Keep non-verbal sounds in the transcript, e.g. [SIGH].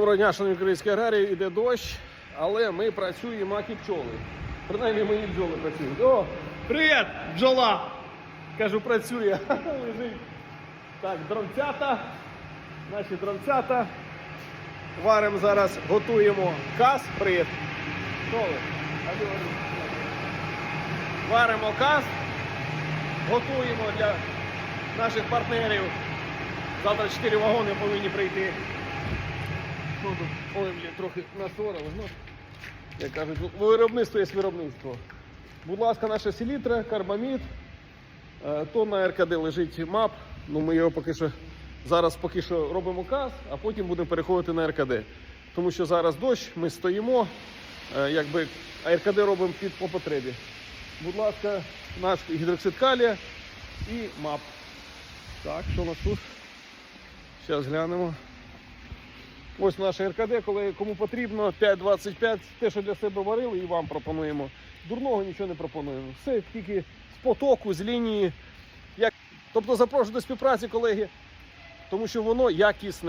Доброго дня, шановні українські аграрії, іде дощ, але ми працюємо як і пчоли. Принаймні мої бджоли працюють. О, привіт, бджола! Кажу, працює. [LAUGHS] Лежить. Так, дронцята. Наші дронцята. Варимо зараз, готуємо кас. Привіт. Варимо кас. Готуємо для наших партнерів. Завтра 4 вагони повинні прийти. Ой, блін, трохи насорили. Ну, як кажуть, виробництво є виробництво. Будь ласка, наша селітра, карбамід. Е, То на РКД лежить мап. Ну, ми його поки що зараз поки що робимо каз, а потім будемо переходити на РКД. Тому що зараз дощ, ми стоїмо, е, якби, а РКД робимо під по потребі. Будь ласка, наш гідроксид калія і мап. Так, що у нас тут? Зараз глянемо. Ось наше РКД, коли кому потрібно 5.25, те, що для себе варили, і вам пропонуємо. Дурного нічого не пропонуємо. Все тільки з потоку, з лінії. Як... Тобто запрошую до співпраці, колеги, тому що воно якісне.